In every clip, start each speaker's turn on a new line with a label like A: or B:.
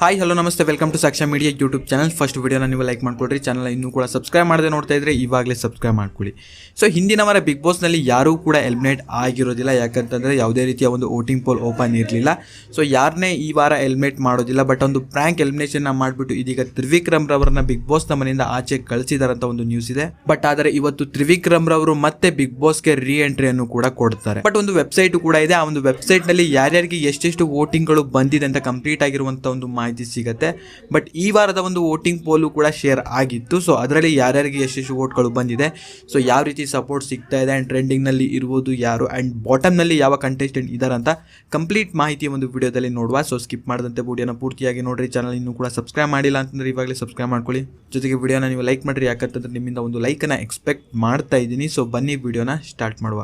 A: Hi hello ನಮಸ್ತೆ. Welcome to Saksha media YouTube channel first ವೀಡಿಯೋನ ನೀವು ಲೈಕ್ ಮಾಡ್ಕೊಳ್ರಿ. ಚಾನಲ್ ಇನ್ನೂ ಕೂಡ ಸಬ್ಸ್ಕ್ರೈಬ್ ಮಾಡದೆ ನೋಡ್ತಾ ಇದ್ರೆ ಇವಾಗಲೇ ಸಬ್ಸ್ಕ್ರೈಬ್ ಮಾಡ್ಕೊಳ್ಳಿ. ಸೊ ಹಿಂದಿನ ವಾರ ಬಿಗ್ ಬಾಸ್ನಲ್ಲಿ ಯಾರೂ ಕೂಡ ಎಲಿಮಿನೇಟ್ ಆಗಿರೋದಿಲ್ಲ. ಯಾಕಂತಂದರೆ ಯಾವುದೇ ರೀತಿಯ ಒಂದು ವೋಟಿಂಗ್ ಪೋಲ್ ಓಪನ್ ಇರಲಿಲ್ಲ. ಸೊ ಯಾರನ್ನೇ ಈ ವಾರ ಎಲಿಮಿನೇಟ್ ಮಾಡೋದಿಲ್ಲ. ಬಟ್ ಒಂದು ಪ್ರ್ಯಾಂಕ್ ಎಲಿಮಿನೇಷನ್ನ ಮಾಡಿಬಿಟ್ಟು ಇದೀಗ ತ್ರಿವಿಕ್ರಮ್ ರವರನ್ನ ಬಿಗ್ ಬಾಸ್ನ ಮನೆಯಿಂದ ಆಚೆ ಕಳಿಸಿದಾರಂತ ಒಂದು ನ್ಯೂಸ್ ಇದೆ. ಬಟ್ ಆದರೆ ಇವತ್ತು ತ್ರಿವಿಕ್ರಮ್ ರವರು ಮತ್ತೆ ಬಿಗ್ ಬಾಸ್ಗೆ ರೀ ಎಂಟ್ರಿಯನ್ನು ಕೂಡ ಕೊಡ್ತಾರೆ. ಬಟ್ ಒಂದು ವೆಬ್ಸೈಟ್ ಕೂಡ ಇದೆ. ಆ ಒಂದು ವೆಬ್ಸೈಟ್ನಲ್ಲಿ ಯಾರ್ಯಾರಿಗೆ ಎಷ್ಟೆಷ್ಟು ವೋಟಿಂಗ್ಗಳು ಬಂದಿದೆ ಅಂತ ಕಂಪ್ಲೀಟ್ ಆಗಿರುವಂತ ಒಂದು ಮಾಹಿತಿ ಸಿಗುತ್ತೆ. ಬಟ್ ಈ ವಾರದ ಒಂದು ವೋಟಿಂಗ್ ಪೋಲು ಕೂಡ ಶೇರ್ ಆಗಿತ್ತು. ಸೊ ಅದರಲ್ಲಿ ಯಾರ್ಯಾರಿಗೆ ಎಷ್ಟೆಷ್ಟು ವೋಟ್ಗಳು ಬಂದಿದೆ. ಸೊ ಯಾವ ರೀತಿ ಸಪೋರ್ಟ್ ಸಿಗ್ತಾ ಇದೆ ಆ್ಯಂಡ್ ಟ್ರೆಂಡಿಂಗ್ನಲ್ಲಿ ಇರ್ಬೋದು ಯಾರು ಆ್ಯಂಡ್ ಬಾಟಮ್ನಲ್ಲಿ ಯಾವ ಕಂಟೆಸ್ಟೆಂಟ್ ಇದ್ದಾರಂತ ಕಂಪ್ಲೀಟ್ ಮಾಹಿತಿ ಒಂದು ವಿಡಿಯೋದಲ್ಲಿ ನೋಡುವ. ಸೊ ಸ್ಕಿಪ್ ಮಾಡಿದಂತೆ ವಿಡಿಯೋನ ಪೂರ್ತಿಯಾಗಿ ನೋಡಿರಿ. ಚಾನಲ್ ಇನ್ನೂ ಕೂಡ ಸಬ್ಸ್ಕ್ರೈಬ್ ಮಾಡಿಲ್ಲ ಅಂತಂದ್ರೆ ಇವಾಗಲೇ ಸಬ್ಸ್ಕ್ರೈಬ್ ಮಾಡ್ಕೊಳ್ಳಿ. ಜೊತೆಗೆ ವಿಡಿಯೋನ ನೀವು ಲೈಕ್ ಮಾಡಿರಿ. ಯಾಕಂತಂದ್ರೆ ನಿಮ್ಮಿಂದ ಒಂದು ಲೈಕನ್ನು ಎಕ್ಸ್ಪೆಕ್ಟ್ ಮಾಡ್ತಾ ಇದ್ದೀನಿ. ಸೊ ಬನ್ನಿ ವಿಡಿಯೋನ ಸ್ಟಾರ್ಟ್ ಮಾಡುವ.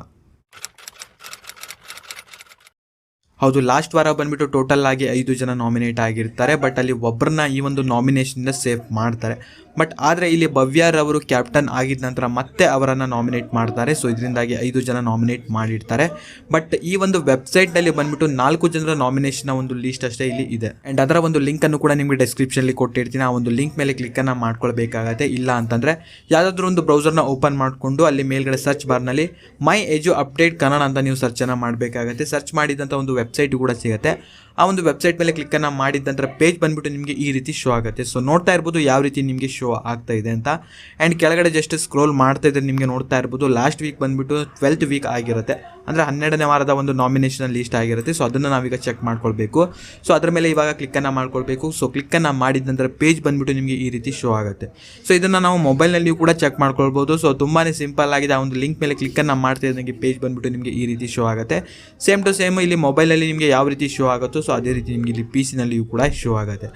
A: ಹೌದು ಲಾಸ್ಟ್ ವಾರ ಬಂದ್ಬಿಟ್ಟು ಟೋಟಲ್ ಆಗಿ ಐದು ಜನ ನಾಮಿನೇಟ್ ಆಗಿರ್ತಾರೆ ಬಟ್ ಅಲ್ಲಿ ಒಬ್ಬರನ್ನ ಈ ಒಂದು ನಾಮಿನೇಷನ್ ಸೇಫ್ ಮಾಡ್ತಾರೆ. ಬಟ್ ಆದರೆ ಇಲ್ಲಿ ಭವ್ಯಾರವರು ಕ್ಯಾಪ್ಟನ್ ಆಗಿದ ನಂತರ ಮತ್ತೆ ಅವರನ್ನು ನಾಮಿನೇಟ್ ಮಾಡ್ತಾರೆ. ಸೊ ಇದರಿಂದಾಗಿ ಐದು ಜನ ನಾಮಿನೇಟ್ ಮಾಡಿರ್ತಾರೆ. ಬಟ್ ಈ ಒಂದು ವೆಬ್ಸೈಟ್ನಲ್ಲಿ ಬಂದ್ಬಿಟ್ಟು ನಾಲ್ಕು ಜನರ ನಾಮಿನೇಷನ್ನ ಒಂದು ಲಿಸ್ಟ್ ಅಷ್ಟೇ ಇಲ್ಲಿ ಇದೆ. ಆ್ಯಂಡ್ ಅದರ ಒಂದು ಲಿಂಕನ್ನು ಕೂಡ ನಿಮಗೆ ಡಿಸ್ಕ್ರಿಪ್ಷನಲ್ಲಿ ಕೊಟ್ಟಿರ್ತೀನಿ. ಆ ಒಂದು ಲಿಂಕ್ ಮೇಲೆ ಕ್ಲಿಕ್ಕನ್ನು ಮಾಡ್ಕೊಳ್ಬೇಕಾಗತ್ತೆ. ಇಲ್ಲ ಅಂತಂದರೆ ಯಾವುದಾದ್ರೂ ಒಂದು ಬ್ರೌಸರ್ನ ಓಪನ್ ಮಾಡಿಕೊಂಡು ಅಲ್ಲಿ ಮೇಲ್ಗಡೆ ಸರ್ಚ್ ಬಾರ್ನಲ್ಲಿ ಮೈ ಎಜು ಅಪ್ಡೇಟ್ ಕನ್ನಡ ಅಂತ ನೀವು ಸರ್ಚನ್ನು ಮಾಡಬೇಕಾಗತ್ತೆ. ಸರ್ಚ್ ಮಾಡಿದಂಥ ಒಂದು ವೆಬ್ಸೈಟ್ ಕೂಡ ಸಿಗುತ್ತೆ. ಆ ಒಂದು ವೆಬ್ಸೈಟ್ ಮೇಲೆ ಕ್ಲಿಕ್ಕನ್ನು ಮಾಡಿದ ನಂತರ ಪೇಜ್ ಬಂದ್ಬಿಟ್ಟು ನಿಮಗೆ ಈ ರೀತಿ ಶೋ ಆಗುತ್ತೆ. ಸೊ ನೋಡ್ತಾ ಇರ್ಬೋದು ಯಾವ ರೀತಿ ನಿಮಗೆ ಶೋ ಆಗ್ತಾ ಇದೆ ಅಂತ. ಆ್ಯಂಡ್ ಕೆಳಗಡೆ ಜಸ್ಟ್ ಸ್ಕ್ರೋಲ್ ಮಾಡ್ತಾ ಇದ್ರೆ ನಿಮಗೆ ನೋಡ್ತಾ ಇರ್ಬೋದು ಲಾಸ್ಟ್ ವೀಕ್ ಬಂದ್ಬಿಟ್ಟು ಟ್ವೆಲ್ತ್ ವೀಕ್ ಆಗಿರುತ್ತೆ. ಅಂದರೆ ಹನ್ನೆರಡನೇ ವಾರದ ಒಂದು ನಾಮಿನೇಷನ್ ಲೀಸ್ಟ್ ಆಗಿರುತ್ತೆ. ಸೊ ಅದನ್ನು ನಾವೀಗ ಚೆಕ್ ಮಾಡ್ಕೊಳ್ಬೇಕು. ಸೊ ಅದರ ಮೇಲೆ ಇವಾಗ ಕ್ಲಿಕ್ಕನ್ನು ಮಾಡ್ಕೊಳ್ಬೇಕು. ಸೊ ಕ್ಲಿಕ್ಕನ್ನು ಮಾಡಿದ ನಂತರ ಪೇಜ್ ಬಂದ್ಬಿಟ್ಟು ನಿಮಗೆ ಈ ರೀತಿ ಶೋ ಆಗುತ್ತೆ. ಸೊ ಇದನ್ನು ನಾವು ಮೊಬೈಲ್ನಲ್ಲಿಯೂ ಕೂಡ ಚೆಕ್ ಮಾಡ್ಕೊಳ್ಬೋದು. ಸೊ ತುಂಬಾ ಸಿಂಪಲ್ ಆಗಿದೆ. ಆ ಒಂದು ಲಿಂಕ್ ಮೇಲೆ ಕ್ಲಿಕ್ಕನ್ನು ಮಾಡ್ತಾ ಇದ್ದಂಗೆ ಪೇಜ್ ಬಂದ್ಬಿಟ್ಟು ನಿಮಗೆ ಈ ರೀತಿ ಶೋ ಆಗುತ್ತೆ. ಸೇಮ್ ಟು ಸೇಮ್ ಇಲ್ಲಿ ಮೊಬೈಲಲ್ಲಿ ನಿಮಗೆ ಯಾವ ರೀತಿ ಶೋ ಆಗುತ್ತೋ ಸೊ ಅದೇ ರೀತಿ ನಿಮಗೆ ಇಲ್ಲಿ ಪಿ ಸಿನಲ್ಲಿಯೂ ಕೂಡ ಶೋ ಆಗುತ್ತೆ.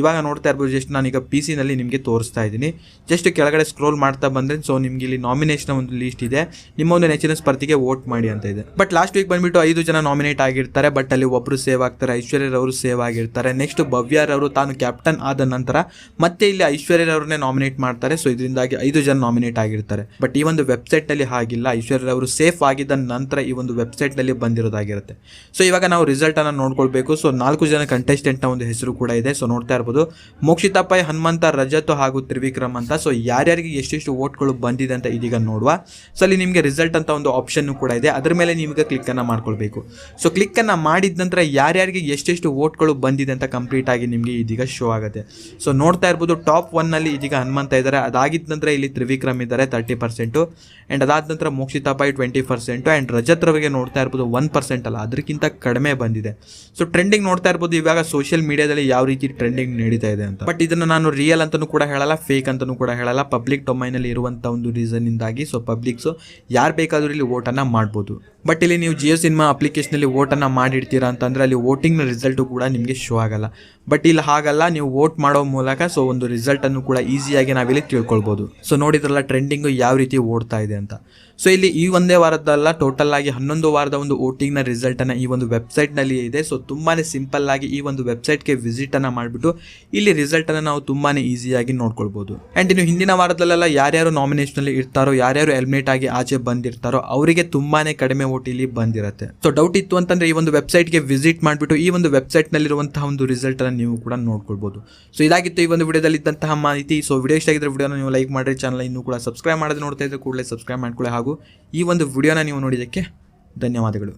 A: ಇವಾಗ ನೋಡ್ತಾ ಇರ್ಬೋದು ಜಸ್ಟ್ ನಾನೀಗ ಪಿ ಸಿನಲ್ಲಿ ನಿಮಗೆ ತೋರಿಸ್ತಾ ಇದ್ದೀನಿ. ಜಸ್ಟ್ ಕೆಳಗಡೆ ಸ್ಕ್ರೋಲ್ ಮಾಡ್ತಾ ಬಂದರೆ ಸೊ ನಿಮಗೆ ಇಲ್ಲಿ ನಾಮಿನೇಷನ್ ಒಂದು ಲೀಸ್ಟ್ ಇದೆ. ನಿಮ್ಮ ಒಂದು ನೆಚ್ಚಿನ ಸ್ಪರ್ಧಿಗೆ ವೋಟ್ ಮಾಡಿ ಅಂತ ಇದೆ. ಬಟ್ ಲಾಸ್ಟ್ ವೀಕ್ ಬಂದ್ಬಿಟ್ಟು ಐದು ಜನ ನಾಮಿನೇಟ್ ಆಗಿರ್ತಾರೆ ಬಟ್ ಅಲ್ಲಿ ಒಬ್ಬರು ಸೇವ್ ಆಗ್ತಾರೆ ಐಶ್ವರ್ಯರವರು ಸೇವ್ ಆಗಿರ್ತಾರೆ. ನೆಕ್ಸ್ಟ್ ಭವ್ಯರವರು ತಾನು ಕ್ಯಾಪ್ಟನ್ ಆದ ನಂತರ ಮತ್ತೆ ಇಲ್ಲಿ ಐಶ್ವರ್ಯರವ್ರನ್ನೇ ನಾಮಿನೇಟ್ ಮಾಡ್ತಾರೆ ಸೊ ಇದರಿಂದಾಗಿ ಐದು ಜನ ನಾಮಿನೇಟ್ ಆಗಿರ್ತಾರೆ. ಬಟ್ ಈ ಒಂದು ವೆಬ್ಸೈಟ್ ಅಲ್ಲಿ ಹಾಗಿಲ್ಲ. ಐಶ್ವರ್ಯರವರು ಸೇಫ್ ಆಗಿದ್ದ ನಂತರ ಈ ಒಂದು ವೆಬ್ಸೈಟ್ನಲ್ಲಿ ಬಂದಿರೋದಾಗಿರುತ್ತೆ. ಸೊ ಇವಾಗ ನಾವು ರಿಸಲ್ಟನ್ನು ನೋಡ್ಕೊಳ್ಬೇಕು. ಸೊ ನಾಲ್ಕು ಜನ ಕಂಟೆಸ್ಟೆಂಟ್ನ ಒಂದು ಹೆಸರು ಕೂಡ ಇದೆ. ಸೊ ನೋಡ್ತಾ ಇರ್ಬೋದು ಮೋಕ್ಷಿತಾ ಹನುಮಂತ, ರಜತ್ ಹಾಗೂ ತ್ರಿವಿಕ್ರಮ್ ಅಂತ. ಸೊ ಯಾರ್ಯಾರಿಗೆ ಎಷ್ಟೆಷ್ಟು ವೋಟ್ಗಳು ಬಂದಿದೆ ಅಂತ ಇದೀಗ ನೋಡುವ. ಸೊ ಅಲ್ಲಿ ನಿಮಗೆ ರಿಸಲ್ಟ್ ಅಂತ ಒಂದು ಆಪ್ಷನ್ ಕೂಡ ಇದೆ. ಅದರ ಮೇಲೆ ನಿಮಗೆ ಕ್ಲಿಕ್ಕನ್ನು ಮಾಡ್ಕೊಳ್ಬೇಕು. ಸೊ ಕ್ಲಿಕ್ಕನ್ನು ಮಾಡಿದ ನಂತರ ಯಾರ್ಯಾರಿಗೆ ಎಷ್ಟೆಷ್ಟು ವೋಟ್ಗಳು ಬಂದಿದೆ ಅಂತ ಕಂಪ್ಲೀಟ್ ಆಗಿ ನಿಮಗೆ ಇದೀಗ ಶೋ ಆಗುತ್ತೆ. ಸೊ ನೋಡ್ತಾ ಇರ್ಬೋದು ಟಾಪ್ ಒನ್ನಲ್ಲಿ ಇದೀಗ ಹನುಮಂತ ಇದ್ದಾರೆ. ಅದಾಗಿದ್ದ ನಂತರ ಇಲ್ಲಿ ತ್ರಿವಿಕ್ರಮ್ ಇದ್ದಾರೆ ತರ್ಟಿ ಪರ್ಸೆಂಟು ಆ್ಯಂಡ್ ಅದಾದ ನಂತರ Mokshitha Pai twenty percent and Rajath ರವರಿಗೆ ನೋಡ್ತಾ ಇರ್ಬೋದು ಒನ್ ಪರ್ಸೆಂಟ್ ಅಲ್ಲ. ಅದಕ್ಕಿಂತ ಕಡಿಮೆ ಬಂದಿದೆ. ಸೊ ಟ್ರೆಂಡಿಂಗ್ ನೋಡ್ತಾ ಇರ್ಬೋದು. ಇವಾಗ ಸೋಷಿಯಲ್ ಮೀಡಿಯಾದಲ್ಲಿ ಯಾವ ರೀತಿ ಟ್ರೆಂಡಿಂಗ್ ನಡೀತಾ ಇದೆ ಅಂತ. ಬಟ್ ಇದನ್ನ ನಾನು ರಿಯಲ್ ಅಂತಾನೂ ಕೂಡ ಹೇಳಲ್ಲ ಫೇಕ್ ಅಂತಾನೂ ಕೂಡ ಹೇಳಲ್ಲ. ಪಬ್ಲಿಕ್ ಡೊಮೈನಲ್ಲಿ ಇರುವಂಥ ಒಂದು ರೀಸನ್ ಇಂದಾಗಿ ಸೊ ಪಬ್ಲಿಕ್ಸು ಯಾರು ಬೇಕಾದರೂ ಇಲ್ಲಿ ವೋಟನ್ನು ಮಾಡ್ಬೋದು. ಬಟ್ ಇಲ್ಲಿ ನೀವು ಜಿಯೋ ಸಿನಿಮಾ ಅಪ್ಲಿಕೇಶನಲ್ಲಿ ವೋಟನ್ನು ಮಾಡಿಡ್ತೀರಾ ಅಂತಂದರೆ ಅಲ್ಲಿ ವೋಟಿಂಗ್ನ ರಿಸಲ್ಟು ಕೂಡ ನಿಮಗೆ ಶೋ ಆಗಲ್ಲ. ಬಟ್ ಇಲ್ಲಿ ಹಾಗಲ್ಲ, ನೀವು ವೋಟ್ ಮಾಡೋ ಮೂಲಕ ಸೊ ಒಂದು ರಿಸಲ್ಟನ್ನು ಕೂಡ ಈಸಿಯಾಗಿ ನಾವಿಲ್ಲಿ ತಿಳ್ಕೊಳ್ಬೋದು. ಸೊ ನೋಡಿದ್ರಲ್ಲ ಟ್ರೆಂಡಿಂಗು ಯಾವ ರೀತಿ ಓಡ್ತಾ ಇದೆ ಅಂತ. ಸೊ ಇಲ್ಲಿ ಈ ಒಂದೇ ವಾರದಲ್ಲ ಟೋಟಲ್ ಆಗಿ ಹನ್ನೊಂದು ವಾರದ ಒಂದು ವೋಟಿಂಗ್ನ ರಿಸಲ್ಟನ್ನು ಈ ಒಂದು ವೆಬ್ಸೈಟ್ನಲ್ಲಿ ಇದೆ. ಸೊ ತುಂಬಾ ಸಿಂಪಲ್ ಆಗಿ ಈ ಒಂದು ವೆಬ್ಸೈಟ್ಗೆ ವಿಸಿಟನ್ನು ಮಾಡಿಬಿಟ್ಟು ಇಲ್ಲಿ ರಿಸಲ್ಟನ್ನು ನಾವು ತುಂಬಾ ಈಸಿಯಾಗಿ ನೋಡ್ಕೊಳ್ಬೋದು. ಆ್ಯಂಡ್ ಇನ್ನು ಹಿಂದಿನ ವಾರದಲ್ಲೆಲ್ಲ ಯಾರ್ಯಾರು ನಾಮಿನೇಷನಲ್ಲಿ ಇರ್ತಾರೋ, ಯಾರ್ಯಾರು ಎಲಿಮಿನೇಟ್ ಆಗಿ ಆಚೆ ಬಂದಿರ್ತಾರೋ, ಅವರಿಗೆ ತುಂಬಾ ಕಡಿಮೆ ವೋಟ್ ಇಲ್ಲಿ ಬಂದಿರುತ್ತೆ. ಸೊ ಡೌಟ್ ಇತ್ತು ಅಂತಂದ್ರೆ ಈ ಒಂದು ವೆಬ್ಸೈಟ್ಗೆ ವಿಸಿಟ್ ಮಾಡಿಬಿಟ್ಟು ಈ ಒಂದು ವೆಬ್ಸೈಟ್ನಲ್ಲಿರುವಂತಹ ಒಂದು ರಿಸಲ್ಟನ್ನು ನೀವು ಕೂಡ ನೋಡ್ಕೊಳ್ಬೋದು. ಸೊ ಇದಾಗಿತ್ತು ಈ ಒಂದು ವಿಡಿಯೋದಲ್ಲಿ ಇದ್ದಂತಹ ಮಾಹಿತಿ. ಸೊ ವಿಡಿಯೋ ಇಷ್ಟ ಆಗಿದ್ರೆ ವಿಡಿಯೋನ ನೀವು ಲೈಕ್ ಮಾಡಿರಿ ಚಾನಲ್ ಇನ್ನೂ ಕೂಡ ಸಬ್ಸ್ಕ್ರೈಬ್ ಮಾಡೋದು ನೋಡ್ತಾ ಇದ್ರೆ ಕೂಡಲೇ ಸಬ್ಸ್ಕ್ರೈಬ್ ಮಾಡ್ಕೊಳ್ಳಿ. ಹಾಗೂ ಈ ಒಂದು ವಿಡಿಯೋನ ನೀವು ನೋಡಿದ್ದಕ್ಕೆ ಧನ್ಯವಾದಗಳು.